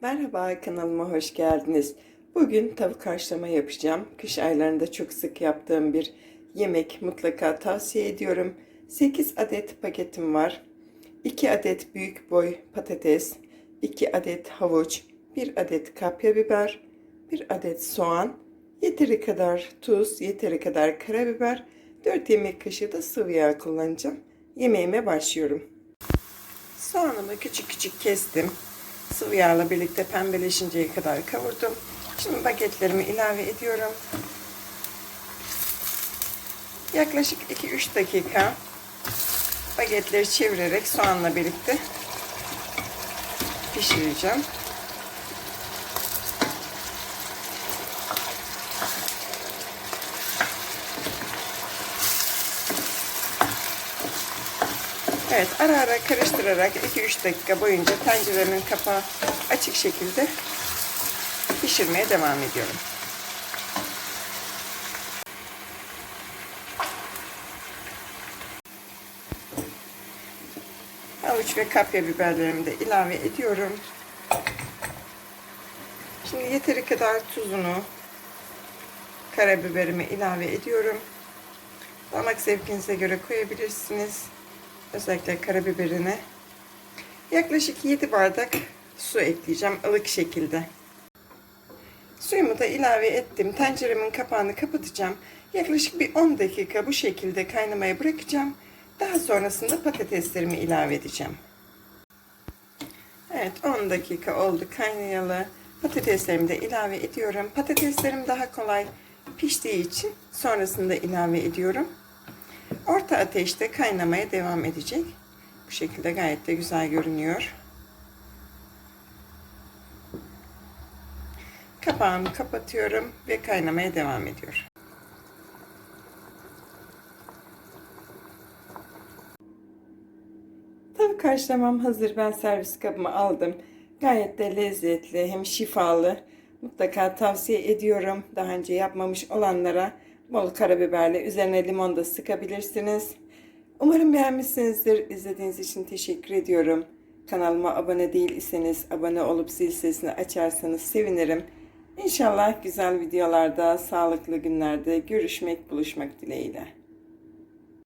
Merhaba kanalıma hoş geldiniz. Bugün tavuk haşlama yapacağım. Kış aylarında çok sık yaptığım bir yemek mutlaka tavsiye ediyorum. 8 adet paketim var. 2 adet büyük boy patates, 2 adet havuç, 1 adet kapya biber, 1 adet soğan, yeteri kadar tuz, yeteri kadar karabiber, 4 yemek kaşığı da sıvı yağ kullanacağım. Yemeğime başlıyorum. Soğanımı küçük küçük kestim. Sıvı yağla birlikte pembeleşinceye kadar kavurdum. Şimdi bagetlerimi ilave ediyorum. Yaklaşık 2-3 dakika bagetleri çevirerek soğanla birlikte pişireceğim. Evet ara ara karıştırarak 2-3 dakika boyunca tencerenin kapağı açık şekilde pişirmeye devam ediyorum. Havuç ve kapya biberlerimi de ilave ediyorum. Şimdi yeteri kadar tuzunu, karabiberimi ilave ediyorum. Damak zevkinize göre koyabilirsiniz. Özellikle karabiberine. Yaklaşık 7 bardak su ekleyeceğim ılık şekilde. Suyumu da ilave ettim. Tenceremin kapağını kapatacağım. Yaklaşık bir 10 dakika bu şekilde kaynamaya bırakacağım. Daha sonrasında patateslerimi ilave edeceğim. Evet 10 dakika oldu kaynayalı. Patateslerimi de ilave ediyorum. Patateslerim daha kolay piştiği için sonrasında ilave ediyorum. Orta ateşte kaynamaya devam edecek. Bu şekilde gayet de güzel görünüyor. Kapağımı kapatıyorum ve kaynamaya devam ediyor. Tavuk haşlamam hazır. Ben servis kabıma aldım. Gayet de lezzetli hem şifalı. Mutlaka tavsiye ediyorum. Daha önce yapmamış olanlara bol karabiberle üzerine limon da sıkabilirsiniz. Umarım beğenmişsinizdir. İzlediğiniz için teşekkür ediyorum. Kanalıma abone değilseniz abone olup zil sesini açarsanız sevinirim. İnşallah güzel videolarda, sağlıklı günlerde görüşmek, buluşmak dileğiyle.